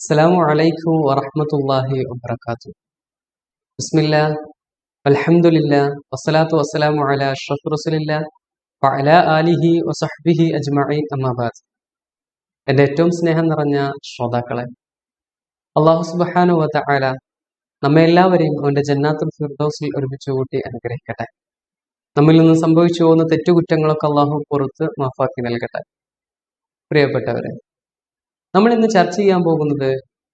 അസ്സലാമു അലൈക്കും വറഹമത്തല്ലാഹി വബർക്കാത്തു ബിസ്മില്ല അലഹമുല്ല വസ്സലാത്തു വസ്സലാമു അല അഷ്റഫ് റസുലില്ല അല ആലിഹി വസഹ്ബിഹി അജ്മഇ അമ്മാബാദ് എന്റെ ഏറ്റവും സ്നേഹം നിറഞ്ഞ ശ്രോതാക്കളെ അള്ളാഹു സുബാനു വത്ത അല നമ്മെ എല്ലാവരെയും അവന്റെ ജന്നാത്തുൽ ഫിർദോസിൽ ഒരുമിച്ച് കൂട്ടി അനുഗ്രഹിക്കട്ടെ. നമ്മിൽ നിന്ന് സംഭവിച്ചു പോകുന്ന തെറ്റുകുറ്റങ്ങളൊക്കെ അള്ളാഹു പുറത്ത് മാഫാക്കി നൽകട്ടെ. പ്രിയപ്പെട്ടവരെ നമ്മൾ ഇന്ന് ചർച്ച ചെയ്യാൻ പോകുന്നത്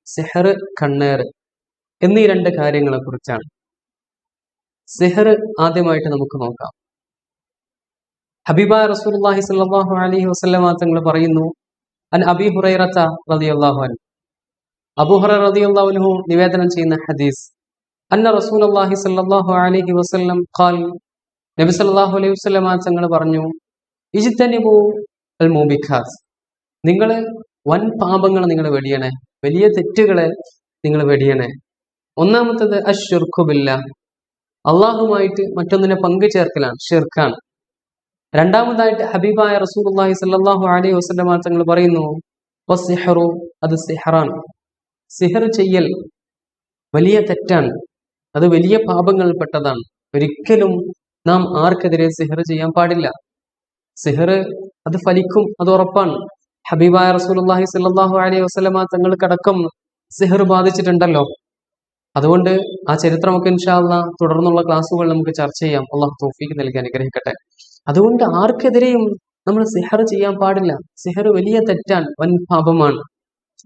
സെഹർ കണ്ണേർ എന്നീ രണ്ട് കാര്യങ്ങളെ കുറിച്ചാണ് സെഹർ ആദ്യമായിട്ട് നമുക്ക് നോക്കാം. ഹബീബ റസൂലുള്ളാഹി സ്വല്ലല്ലാഹു അലൈഹി വസല്ലമ തങ്ങൾ പറയുന്നു അൻ അബി ഹുറൈറത്ത റളിയല്ലാഹു അൻഹു. അബൂ ഹുറൈറ റളിയല്ലാഹു അൻഹു നിവേദനം ചെയ്യുന്ന ഹദീസ് അന്ന റസൂലുള്ളാഹി സ്വല്ലല്ലാഹു അലൈഹി വസല്ലം ഖാൽ. നബി സല്ലല്ലാഹു അലൈഹി വസല്ലമ തങ്ങൾ പറഞ്ഞു ഇജ്തനിബു അൽ മോബിഖാസ് നിങ്ങൾ വൻ പാപങ്ങൾ നിങ്ങൾ വെടിയണേ. വലിയ തെറ്റുകളെ നിങ്ങൾ വെടിയണേ. ഒന്നാമത്തത് അഷുർഖുബില്ല അള്ളാഹുമായിട്ട് മറ്റൊന്നിനെ പങ്കു ചേർക്കലാണ് ഷിർഖാണ് രണ്ടാമതായിട്ട് ഹബീബായ റസൂലുള്ളാഹി സ്വല്ലല്ലാഹു അലൈഹി വസല്ലമ തങ്ങൾ പറയുന്നു അത് സിഹറാണ്. സിഹർ ചെയ്യൽ വലിയ തെറ്റാണ്. അത് വലിയ പാപങ്ങളിൽപ്പെട്ടതാണ് ഒരിക്കലും നാം ആർക്കെതിരെ സിഹർ ചെയ്യാൻ പാടില്ല. സിഹർ അത് ഫലിക്കും അത് ഉറപ്പാണ്. ഹബീബായ റസൂലുള്ളാഹി സല്ലാഹു അലൈഹി വസ്ലമ തങ്ങൾക്കടക്കം സിഹർ ബാധിച്ചിട്ടുണ്ടല്ലോ. അതുകൊണ്ട് ആ ചരിത്രമൊക്കെ ഇൻഷാല്ല തുടർന്നുള്ള ക്ലാസ്സുകൾ നമുക്ക് ചർച്ച ചെയ്യാം. അള്ളാഹു തോഫീക്ക് നൽകി അനുഗ്രഹിക്കട്ടെ. അതുകൊണ്ട് ആർക്കെതിരെയും നമ്മൾ സിഹർ ചെയ്യാൻ പാടില്ല. സിഹർ വലിയ തെറ്റാൻ വൻ പാപമാണ്.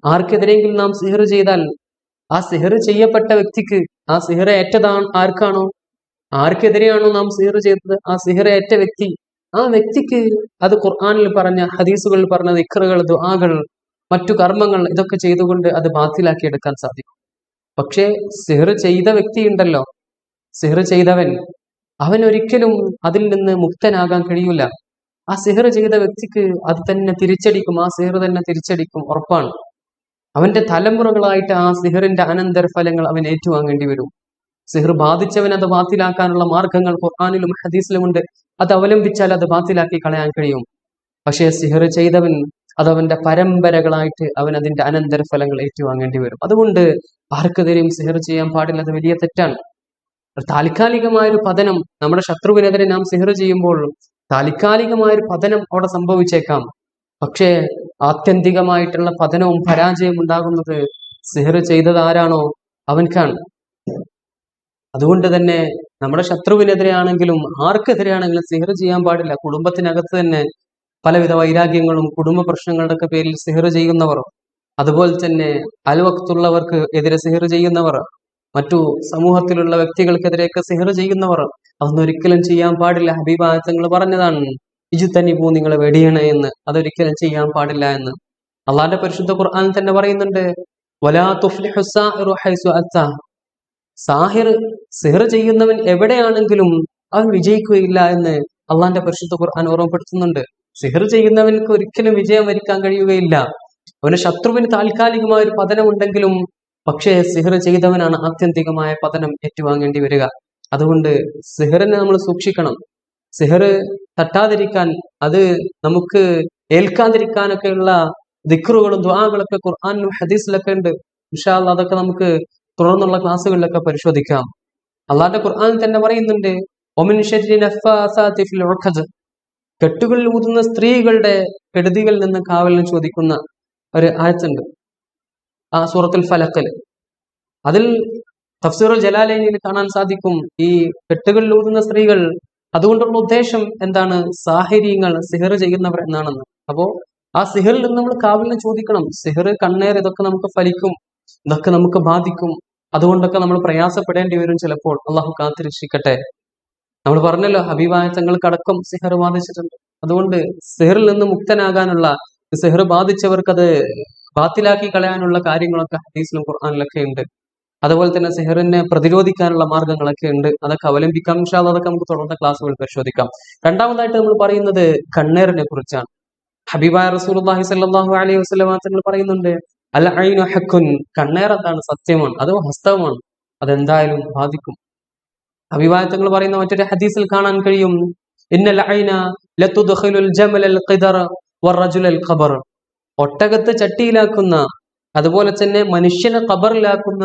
ആർക്കെതിരെയെങ്കിലും നാം സിഹർ ചെയ്താൽ ആ സിഹർ ചെയ്യപ്പെട്ട വ്യക്തിക്ക് ആ സിഹർ ഏറ്റതാണ് ആർക്കാണോ? ആർക്കെതിരെയാണോ നാം സിഹർ ചെയ്തത്? ആ സിഹർ ഏറ്റ വ്യക്തി ആ വ്യക്തിക്ക് അത് ഖുർആാനിൽ പറഞ്ഞ ഹദീസുകളിൽ പറഞ്ഞ ഇഖറുകൾ ദുആകൾ മറ്റു കർമ്മങ്ങൾ ഇതൊക്കെ ചെയ്തുകൊണ്ട് അത് ബാത്തിലാക്കി എടുക്കാൻ സാധിക്കും. പക്ഷേ സിഹർ ചെയ്ത വ്യക്തി ഉണ്ടല്ലോ. സിഹർ ചെയ്തവൻ. അവൻ ഒരിക്കലും അതിൽ നിന്ന് മുക്തനാകാൻ കഴിയൂല. ആ സിഹർ ചെയ്ത വ്യക്തിക്ക് അത് തന്നെ തിരിച്ചടിക്കും. ആ സിഹർ തന്നെ തിരിച്ചടിക്കും. ഉറപ്പാണ്. അവന്റെ തലമുറകളായിട്ട് ആ സിഹറിന്റെ അനന്തരഫലങ്ങൾ അവൻ ഏറ്റുവാങ്ങേണ്ടി വരും. സിഹർ ബാധിച്ചവൻ അത് ബാത്തിലാക്കാനുള്ള മാർഗങ്ങൾ ഖുർആാനിലും ഹദീസിലും ഉണ്ട്. അത് അവലംബിച്ചാൽ അത് ബാത്തിലാക്കി കളയാൻ കഴിയും. പക്ഷേ സിഹർ ചെയ്തവൻ അത് അവന്റെ പരമ്പരകളായിട്ട് അവൻ അതിന്റെ അനന്തര ഫലങ്ങൾ ഏറ്റുവാങ്ങേണ്ടി വരും. അതുകൊണ്ട് ആർക്കെതിരെയും സിഹർ ചെയ്യാൻ പാടില്ല അത് വലിയ തെറ്റാണ്. താൽക്കാലികമായൊരു താൽക്കാലികമായ പതനം നമ്മുടെ ശത്രുവിനെതിരെ നാം സിഹർ ചെയ്യുമ്പോൾ താൽക്കാലികമായൊരു പതനം അവിടെ സംഭവിച്ചേക്കാം. പക്ഷേ ആത്യന്തികമായിട്ടുള്ള പതനവും പരാജയവും ഉണ്ടാകുന്നത് സിഹർ ചെയ്തത് ആരാണോ അവൻക്കാണ്. അതുകൊണ്ട് തന്നെ നമ്മുടെ ശത്രുവിനെതിരെയാണെങ്കിലും ആർക്കെതിരെയാണെങ്കിലും സിഹർ ചെയ്യാൻ പാടില്ല. കുടുംബത്തിനകത്ത് തന്നെ പലവിധ വൈരാഗ്യങ്ങളും കുടുംബ പ്രശ്നങ്ങളുടെ ഒക്കെ പേരിൽ സിഹർ ചെയ്യുന്നവർ അതുപോലെ തന്നെ അൽവക്തുള്ളവർക്ക് എതിരെ സിഹർ ചെയ്യുന്നവർ മറ്റു സമൂഹത്തിലുള്ള വ്യക്തികൾക്കെതിരെയൊക്കെ സിഹർ ചെയ്യുന്നവർ അതൊന്നും ഒരിക്കലും ചെയ്യാൻ പാടില്ല. ഹബീബായത്തങ്ങൾ പറഞ്ഞതാണ് ഇജു തന്നെ പോ നിങ്ങളെ വെടിയണേ എന്ന്. അതൊരിക്കലും ചെയ്യാൻ പാടില്ല എന്ന്. അള്ളാന്റെ പരിശുദ്ധ ഖുർആൻ തന്നെ പറയുന്നുണ്ട് വലാ തുഫ്ലിഹു സാഹിർ സിഹർ ചെയ്യുന്നവൻ എവിടെയാണെങ്കിലും അവൻ വിജയിക്കുകയില്ല എന്ന് അള്ളാന്റെ പരിശുദ്ധ ഖുർആൻ ഓർമ്മപ്പെടുത്തുന്നുണ്ട്. സിഹർ ചെയ്യുന്നവൻക്ക് ഒരിക്കലും വിജയം വരിക്കാൻ കഴിയുകയില്ല. അവന് ശത്രുവിന് താൽക്കാലികമായ ഒരു പതനം ഉണ്ടെങ്കിലും പക്ഷേ സിഹർ ചെയ്തവനാണ് ആത്യന്തികമായ പതനം ഏറ്റുവാങ്ങേണ്ടി വരിക. അതുകൊണ്ട് സിഹറിനെ നമ്മൾ സൂക്ഷിക്കണം. സിഹർ തട്ടാതിരിക്കാൻ അത് നമുക്ക് ഏൽക്കാതിരിക്കാനൊക്കെയുള്ള ദിക്റുകളും ദ്വാകളൊക്കെ ഖുർആാനും ഹദീസിലൊക്കെ ഉണ്ട്. ഇൻഷാല്ല അതൊക്കെ നമുക്ക് തുടർന്നുള്ള ക്ലാസ്സുകളിലൊക്കെ പരിശോധിക്കാം. അള്ളാന്റെ ഖുർആൻ തന്നെ പറയുന്നുണ്ട് ഒമിൻ കെട്ടുകളിൽ ഊതുന്ന സ്ത്രീകളുടെ കെടുതികളിൽ നിന്ന് കാവലിന് ചോദിക്കുന്ന ഒരു ആയത്തുണ്ട്. ആ സൂറത്തുൽ ഫലക്കൽ അതിൽ തഫ്സീറുൽ ജലാലയിൽ കാണാൻ സാധിക്കും ഈ കെട്ടുകളിൽ ഊതുന്ന സ്ത്രീകൾ അതുകൊണ്ടുള്ള ഉദ്ദേശം എന്താണ്? സാഹിര്യങ്ങൾ സിഹർ ചെയ്യുന്നവർ എന്നാണെന്ന്. അപ്പോ ആ സിഹറിൽ നിന്ന് നമ്മൾ കാവലിന് ചോദിക്കണം. സിഹർ കണ്ണേർ ഇതൊക്കെ നമുക്ക് ഫലിക്കും ഇതൊക്കെ നമുക്ക് ബാധിക്കും. അതുകൊണ്ടൊക്കെ നമ്മൾ പ്രയാസപ്പെടേണ്ടി വരും ചിലപ്പോൾ. അള്ളാഹു കാത്തിരക്ഷിക്കട്ടെ. നമ്മൾ പറഞ്ഞല്ലോ ഹബീബായ തങ്ങൾക്കടക്കം സിഹർ ബാധിച്ചിട്ടുണ്ട്. അതുകൊണ്ട് സിഹറിൽ നിന്ന് മുക്തനാകാനുള്ള സിഹർ ബാധിച്ചവർക്ക് അത് ബാത്തിലാക്കി കളയാനുള്ള കാര്യങ്ങളൊക്കെ ഹദീസിലും ഖുർആാനിലൊക്കെ ഉണ്ട്. അതുപോലെ തന്നെ സെഹറിനെ പ്രതിരോധിക്കാനുള്ള മാർഗങ്ങളൊക്കെ ഉണ്ട്. അതൊക്കെ അവലംബിക്കാം ഇൻഷാ അതൊക്കെ നമുക്ക് തുടർന്ന ക്ലാസ്സുകൾ പരിശോധിക്കാം. രണ്ടാമതായിട്ട് നമ്മൾ പറയുന്നത് കണ്ണേറിനെ കുറിച്ചാണ് ഹബീബായ റസൂലുള്ളാഹി സ്വല്ലല്ലാഹു അലൈഹി വസല്ലം തങ്ങൾ പറയുന്നുണ്ട് അൽ അയിനു ഹക്കുൻ കണ്ണേർ എന്താണ് സത്യമാണ് അത് ഹസ്തവമാണ് അതെന്തായാലും ബാധിക്കും. അഭിവാദങ്ങൾ പറയുന്ന മറ്റൊരു ഹദീസിൽ കാണാൻ കഴിയും. ഇന്നൽ ചട്ടിയിലാക്കുന്ന അതുപോലെ തന്നെ മനുഷ്യനെ ഖബറിലാക്കുന്ന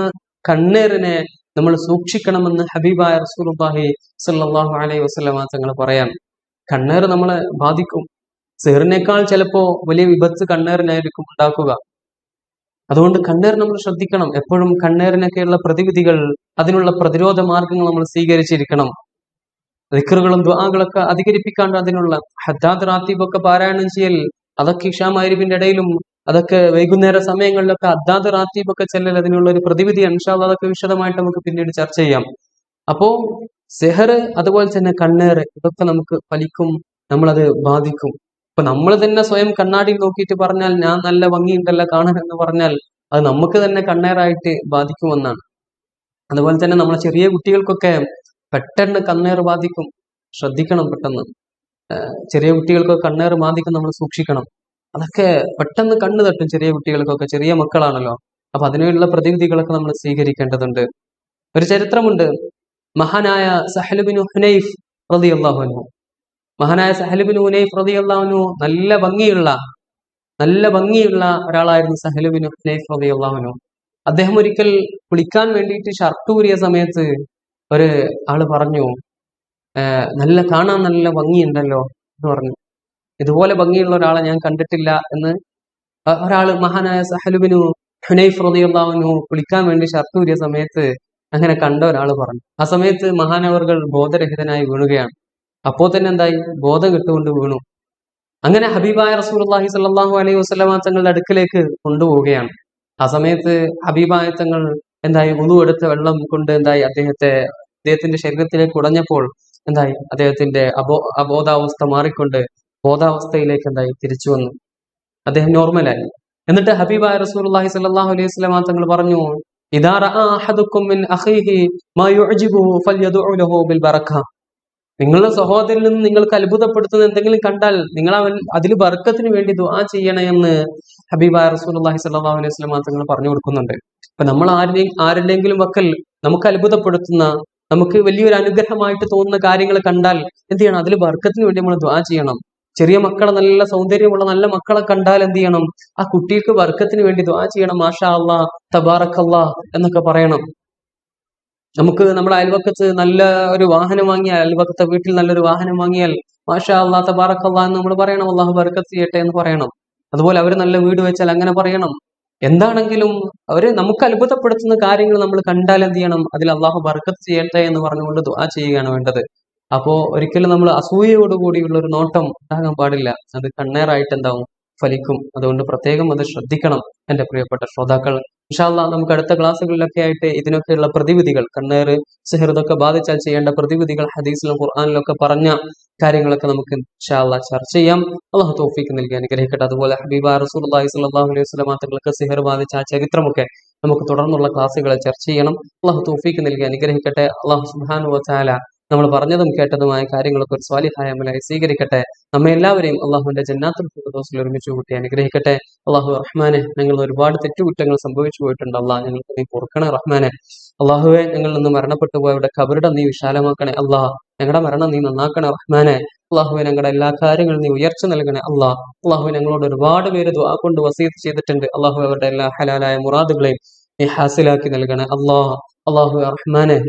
കണ്ണേറിനെ നമ്മൾ സൂക്ഷിക്കണമെന്ന് ഹബീബായ റസൂലുള്ളാഹി സ്വല്ലല്ലാഹു അലൈഹി വസല്ലമ തങ്ങൾ പറയാം കണ്ണേർ നമ്മളെ ബാധിക്കും. സെഹറിനേക്കാൾ ചിലപ്പോ വലിയ വിപത്ത് കണ്ണേറിനായിരിക്കും ഉണ്ടാക്കുക. അതുകൊണ്ട് കണ്ണേർ നമ്മൾ ശ്രദ്ധിക്കണം. എപ്പോഴും കണ്ണേറിനൊക്കെയുള്ള പ്രതിവിധികൾ അതിനുള്ള പ്രതിരോധ മാർഗങ്ങൾ നമ്മൾ സ്വീകരിച്ചിരിക്കണം. ദിക്കറുകളും ദ്വാകളൊക്കെ അധികരിപ്പിക്കാണ്ട് അതിനുള്ള ഹദ്ദാദ് റാത്തീബൊക്കെ പാരായണം ചെയ്യൽ അതൊക്കെ ഇഷാമായിരിപ്പിന്റെ ഇടയിലും അതൊക്കെ വൈകുന്നേര സമയങ്ങളിലൊക്കെ അദ്ദാദ് റാത്തീബൊക്കെ ചെല്ലൽ അതിനുള്ള ഒരു പ്രതിവിധി അൻഷാല്ല അതൊക്കെ വിശദമായിട്ട് നമുക്ക് പിന്നീട് ചർച്ച ചെയ്യാം. അപ്പോ സെഹർ അതുപോലെ തന്നെ കണ്ണേറ് ഇതൊക്കെ നമുക്ക് ഫലിക്കും നമ്മളത് ബാധിക്കും. ഇപ്പൊ നമ്മൾ തന്നെ സ്വയം കണ്ണാടിയിൽ നോക്കിയിട്ട് പറഞ്ഞാൽ ഞാൻ നല്ല ഭംഗിയുണ്ടല്ലോ കാണാൻ എന്ന് പറഞ്ഞാൽ അത് നമുക്ക് തന്നെ കണ്ണേറായിട്ട് ബാധിക്കുമെന്നാണ്. അതുപോലെ തന്നെ നമ്മളെ ചെറിയ കുട്ടികൾക്കൊക്കെ പെട്ടെന്ന് കണ്ണേർ ബാധിക്കും. ശ്രദ്ധിക്കണം പെട്ടെന്ന്. ചെറിയ കുട്ടികൾക്കൊക്കെ കണ്ണേർ ബാധിക്കും നമ്മൾ സൂക്ഷിക്കണം. അതൊക്കെ പെട്ടെന്ന് കണ്ണു തട്ടും ചെറിയ കുട്ടികൾക്കൊക്കെ ചെറിയ മക്കളാണല്ലോ. അപ്പൊ അതിനുള്ള പ്രതിവിധികളൊക്കെ നമ്മൾ സ്വീകരിക്കേണ്ടതുണ്ട്. ഒരു ചരിത്രമുണ്ട്. മഹാനായ സഹലുബിൻ ഹുനൈഫ് റളിയല്ലാഹു അൻഹു. മഹാനായ സഹലുബിൻ റതി അള്ളാഹുനു നല്ല ഭംഗിയുള്ള നല്ല ഭംഗിയുള്ള ഒരാളായിരുന്നു സഹലുബിൻ ഉനൈഫ് റളിയല്ലാഹു അൻഹു. അദ്ദേഹം ഒരിക്കൽ കുളിക്കാൻ വേണ്ടിയിട്ട് ഷർട്ട് ഊരിയ സമയത്ത് ഒരു ആൾ പറഞ്ഞു നല്ല കാണാൻ നല്ല ഭംഗിയുണ്ടല്ലോ എന്ന് പറഞ്ഞു. ഇതുപോലെ ഭംഗിയുള്ള ഒരാളെ ഞാൻ കണ്ടിട്ടില്ല എന്ന് ഒരാൾ മഹാനായ സഹലുബിനു ഹുനൈഫ് റളിയല്ലാഹു കുളിക്കാൻ വേണ്ടി ഷർട്ട് ഊരിയ സമയത്ത് അങ്ങനെ കണ്ട ഒരാൾ പറഞ്ഞു. ആ സമയത്ത് മഹാനവർകൾ ബോധരഹിതനായി വീണുകയാണ്. അപ്പോൾ തന്നെ എന്തായി? ബോധം കിട്ടുകൊണ്ട് വീണു. അങ്ങനെ ഹബീബായ റസൂലുള്ളാഹി സ്വല്ലല്ലാഹു അലൈഹി വസല്ലമ തങ്ങളുടെ അടുക്കലേക്ക് കൊണ്ടുപോവുകയാണ്. ആ സമയത്ത് ഹബീബായ തങ്ങൾ എന്തായി? ഉളു എടുത്ത വെള്ളം കൊണ്ട് എന്തായി? അദ്ദേഹത്തെ അദ്ദേഹത്തിന്റെ ശരീരത്തിലേക്ക് ഉടഞ്ഞപ്പോൾ എന്തായി? അദ്ദേഹത്തിന്റെ അബോ അബോധാവസ്ഥ മാറിക്കൊണ്ട് ബോധാവസ്ഥയിലേക്ക് എന്തായി? തിരിച്ചു വന്നു. അദ്ദേഹം നോർമലായി. എന്നിട്ട് ഹബീബായ റസൂലുള്ളാഹി സ്വല്ലല്ലാഹു അലൈഹി വസല്ലമ തങ്ങൾ പറഞ്ഞു ഇദാ നിങ്ങളുടെ സഹോദരിൽ നിന്ന് നിങ്ങൾക്ക് അത്ഭുതപ്പെടുത്തുന്ന എന്തെങ്കിലും കണ്ടാൽ നിങ്ങൾ അവൻ അതിൽ ബർക്കത്തിന് വേണ്ടി ദുആ ചെയ്യണമെന്ന് എന്ന് ഹബീബായ റസൂലുള്ളാഹി സ്വല്ലല്ലാഹു അലൈഹി സ്വലം തങ്ങൾ പറഞ്ഞു കൊടുക്കുന്നുണ്ട്. അപ്പൊ നമ്മൾ ആരുടെയും ആരുടെയെങ്കിലും വക്കൽ നമുക്ക് അത്ഭുതപ്പെടുത്തുന്ന നമുക്ക് വലിയൊരു അനുഗ്രഹമായിട്ട് തോന്നുന്ന കാര്യങ്ങൾ കണ്ടാൽ എന്ത് ചെയ്യണം? അതിൽ ബർക്കത്തിന് വേണ്ടി നമ്മൾ ദുആ ചെയ്യണം. ചെറിയ മക്കളെ നല്ല സൗന്ദര്യമുള്ള നല്ല മക്കളെ കണ്ടാൽ എന്ത് ചെയ്യണം? ആ കുട്ടിക്ക് വർക്കത്തിന് വേണ്ടി ദ്വാ ചെയ്യണം. മാഷാ അള്ളാ തബാറക്കല്ലാ എന്നൊക്കെ പറയണം. നമുക്ക് നമ്മുടെ അയൽവക്കത്ത് നല്ല ഒരു വാഹനം വാങ്ങിയാൽ അയൽവക്കത്തെ വീട്ടിൽ നല്ലൊരു വാഹനം വാങ്ങിയാൽ മാഷാ അള്ളാ തബാറക്കല്ലാ എന്ന് നമ്മൾ പറയണം. അള്ളാഹു ബർക്കത്ത് ചെയ്യട്ടെ എന്ന് പറയണം. അതുപോലെ അവർ നല്ല വീട് വെച്ചാൽ അങ്ങനെ പറയണം. എന്താണെങ്കിലും അവർ നമുക്ക് അത്ഭുതപ്പെടുത്തുന്ന കാര്യങ്ങൾ നമ്മൾ കണ്ടാൽ എന്ത് ചെയ്യണം? അതിൽ അള്ളാഹു ബർക്കത്ത് ചെയ്യട്ടെ എന്ന് പറഞ്ഞുകൊണ്ട് ദുആ ചെയ്യുകയാണ് വേണ്ടത്. അപ്പോ ഒരിക്കലും നമ്മൾ അസൂയയോടുകൂടിയുള്ള ഒരു നോട്ടം ഉണ്ടാകാൻ പാടില്ല. അത് കണ്ണേറായിട്ട് എന്താവും? ഫലിക്കും. അതുകൊണ്ട് പ്രത്യേകം അത് ശ്രദ്ധിക്കണം. എന്റെ പ്രിയപ്പെട്ട ശ്രോതാക്കൾ ഇൻഷാല്ല നമുക്ക് അടുത്ത ക്ലാസ്സുകളിലൊക്കെ ആയിട്ട് ഇതിനൊക്കെയുള്ള പ്രതിവിധികൾ കണ്ണേറ് സിഹർ ബാധിച്ചാൽ ചെയ്യേണ്ട പ്രതിവിധികൾ ഹദീസിലും ഖുർആാനിലും ഒക്കെ പറഞ്ഞ കാര്യങ്ങളൊക്കെ നമുക്ക് ഇൻഷാല്ല ചർച്ച ചെയ്യാം. അള്ളാഹു തോഫിക്ക് നൽകി അനുഗ്രഹിക്കട്ടെ. അതുപോലെ ഹബീബ റസൂലുള്ളാഹി സ്വല്ലല്ലാഹു അലൈഹി വസല്ലം തങ്ങൾക്ക് സിഹർ ബാധിച്ച ആ ചരിത്രമൊക്കെ നമുക്ക് തുടർന്നുള്ള ക്ലാസ്സുകളെ ചർച്ച ചെയ്യണം. അള്ളാഹു തോഫിക്ക് നൽകി അനുഗ്രഹിക്കട്ടെ. അള്ളാഹു സുബാനു വതആല നമ്മൾ പറഞ്ഞതും കേട്ടതുമായ കാര്യങ്ങളൊക്കെ ഒരു സ്വാലിഹായ അമലായി സ്വീകരിക്കട്ടെ. നമ്മെ എല്ലാവരെയും അള്ളാഹുവിന്റെ ജന്നാത്തുൽ ഒരുമിച്ച് കൂട്ടി അനുഗ്രഹിക്കട്ടെ. അള്ളാഹു റഹ്മാനെ ഞങ്ങൾ ഒരുപാട് തെറ്റുകുറ്റങ്ങൾ സംഭവിച്ചു പോയിട്ടുണ്ട് അള്ളാഹ്. ഞങ്ങൾക്ക് നീ പൊറുക്കണേ റഹ്മാനെ. അള്ളാഹുവെ ഞങ്ങൾ നിന്ന് മരണപ്പെട്ടു പോയവരുടെ കബറിടം നീ വിശാലമാക്കണേ അള്ളാഹ്. ഞങ്ങളുടെ മരണം നീ നന്നാക്കണേ റഹ്മാനെ. അള്ളാഹുവെ ഞങ്ങളുടെ എല്ലാ കാര്യങ്ങളും നീ ഉയർച്ച നൽകണേ അള്ളാഹ്. അള്ളാഹു ഞങ്ങളോട് ഒരുപാട് പേര് ദുആ കൊണ്ട് വസീത് ചെയ്തിട്ടുണ്ട്. അള്ളാഹു അവരുടെ എല്ലാ ഹലാലായ മുറാദുകളെയും നീ ഹാസിലാക്കി നൽകണേ അള്ളാഹ്. അള്ളാഹു റഹ്മാനെ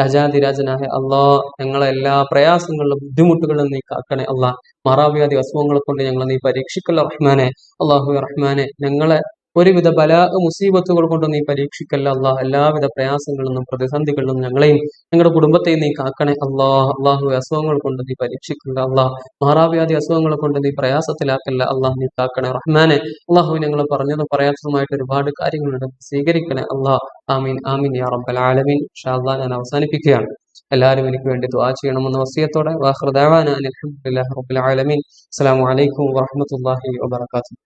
രാജാതിരാജനായ അള്ളാ ഞങ്ങളെ എല്ലാ പ്രയാസങ്ങളിലും ബുദ്ധിമുട്ടുകളും നീ കാക്കണേ അള്ളാഹ് മാറാവ്യാധി അസുഖങ്ങളെ കൊണ്ട് ഞങ്ങളെ നീ പരീക്ഷിക്കല്ല റഹ്മാനെ. അള്ളാഹു റഹ്മാനെ ഞങ്ങളെ ഒരുവിധ ബല മുസീബത്തുകൾ കൊണ്ട് നീ പരീക്ഷിക്കല്ല അള്ളാഹ് എല്ലാവിധ പ്രയാസങ്ങളിൽ നിന്നും പ്രതിസന്ധികളിൽ നിന്നും ഞങ്ങളെയും ഞങ്ങളുടെ കുടുംബത്തെയും നീ കാക്കണേ. അള്ളാഹ് അള്ളാഹു അസുഖങ്ങൾ കൊണ്ട് നീ പരീക്ഷിക്കല്ല അള്ളാഹ് മാറാവ്യാധി അസുഖങ്ങൾ കൊണ്ട് നീ പ്രയാസത്തിലാക്കല്ല അള്ളാഹ് നീ കാക്കണേ റഹ്മാനെ. അള്ളാഹു ഞങ്ങൾ പറഞ്ഞതും പറയാത്തതുമായിട്ട് ഒരുപാട് കാര്യങ്ങളുണ്ട് സ്വീകരിക്കണേ. അള്ളാഹ് ആമീൻ ആമീൻ യാ റബ്ബൽ ആലമീൻ. ഇൻഷാ അള്ളാഹ് ഞാൻ അവസാനിപ്പിക്കുകയാണ്. എല്ലാവരും എനിക്ക് വേണ്ടി ദ്വാ ചെയ്യണമെന്ന വസിയത്തോടെ വാഹൃദാവാന അലഹമുല്ലാ റബ്ബുൽ ആലമീൻ. അസ്സലാമു അലൈക്കും വറഹ്മത്തുള്ളാഹി വബറകാതുഹു.